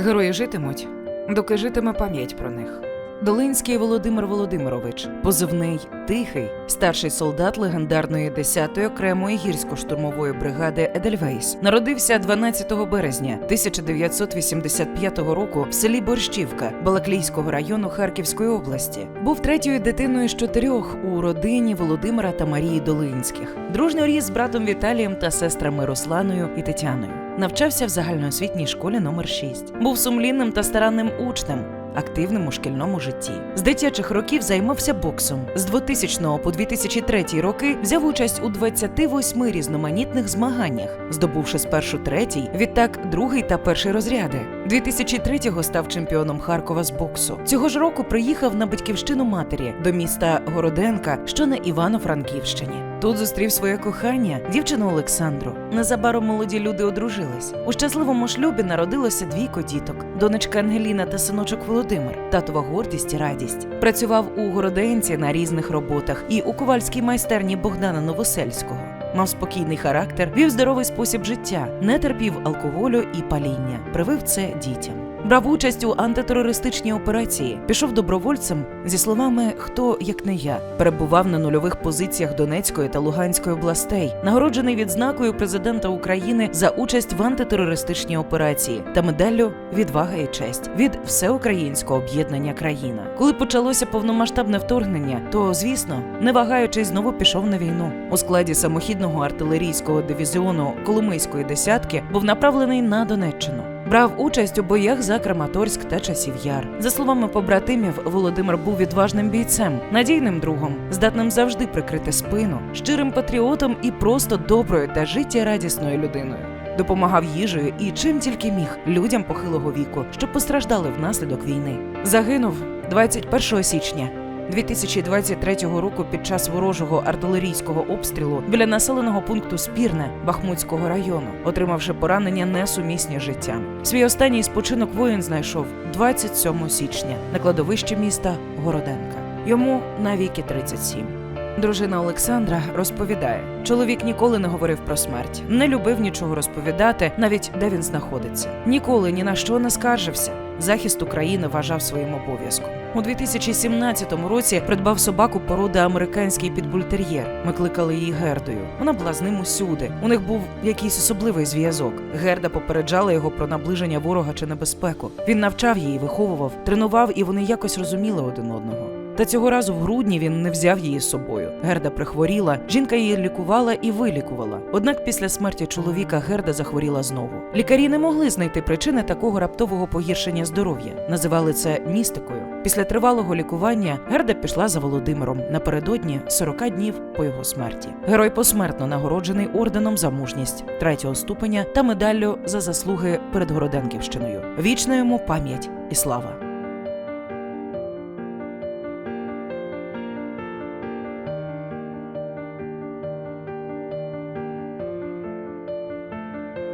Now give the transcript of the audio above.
Герої житимуть, доки житиме пам'ять про них. Долинський Володимир Володимирович, позивний Тихий, старший солдат легендарної 10-ї окремої гірсько-штурмової бригади Едельвейс, народився 12 березня 1985 року в селі Борщівка Балаклійського району Харківської області. Був третьою дитиною з чотирьох у родині Володимира та Марії Долинських. Дружньо ріс з братом Віталієм та сестрами Русланою і Тетяною. Навчався в загальноосвітній школі номер 6 Був сумлінним та старанним учнем, активним у шкільному житті. З дитячих років займався боксом. З 2000 по 2003 роки взяв участь у 28 різноманітних змаганнях, здобувши спершу третій, відтак другий та перший розряди. 2003-го став чемпіоном Харкова з боксу. Цього ж року приїхав на батьківщину матері до міста Городенка, що на Івано-Франківщині. Тут зустрів своє кохання, дівчину Олександру. Незабаром молоді люди одружились. У щасливому шлюбі народилося двійко діток: донечка Ангеліна та синочок Володимир, татова гордість і радість. Працював у Городенці на різних роботах і у ковальській майстерні Богдана Новосельського. Мав спокійний характер, вів здоровий спосіб життя, не терпів алкоголю і паління, привив це дітям. Брав участь у антитерористичній операції, пішов добровольцем зі словами Хто як не я перебував на нульових позиціях Донецької та Луганської областей, нагороджений відзнакою президента України за участь в антитерористичній операції та медаллю Відвага і честь від всеукраїнського об'єднання країна. Коли почалося повномасштабне вторгнення, то звісно, не вагаючись, знову пішов на війну у складі самохідного артилерійського дивізіону Коломийської десятки був направлений на Донеччину. Брав участь у боях за Краматорськ та часів яр. За словами побратимів, Володимир був відважним бійцем, надійним другом, здатним завжди прикрити спину, щирим патріотом і просто доброю та життєрадісною людиною. Допомагав їжею і чим тільки міг людям похилого віку, що постраждали внаслідок війни. Загинув 21 січня 2023 року під час ворожого артилерійського обстрілу біля населеного пункту Спірне Бахмутського району, отримавши поранення несумісні з життям. Свій останній спочинок воїн знайшов 27 січня на кладовищі міста Городенка. Йому навіки 37. Дружина Олександра розповідає: чоловік ніколи не говорив про смерть, не любив нічого розповідати, навіть де він знаходиться. Ніколи ні на що не скаржився. Захист України вважав своїм обов'язком. У 2017 році придбав собаку породи американський підбультер'єр. Ми кликали її Гердою. Вона була з ним усюди. У них був якийсь особливий зв'язок. Герда попереджала його про наближення ворога чи небезпеку. Він навчав її, виховував, тренував, і вони якось розуміли один одного. Та цього разу в грудні він не взяв її з собою. Герда прихворіла, жінка її лікувала і вилікувала. Однак після смерті чоловіка Герда захворіла знову. Лікарі не могли знайти причини такого раптового погіршення здоров'я. Називали це містикою. Після тривалого лікування Герда пішла за Володимиром напередодні 40 днів по його смерті. Герой посмертно нагороджений орденом за мужність третього ступеня та медаллю за заслуги перед Городенківщиною. Вічна йому пам'ять і слава.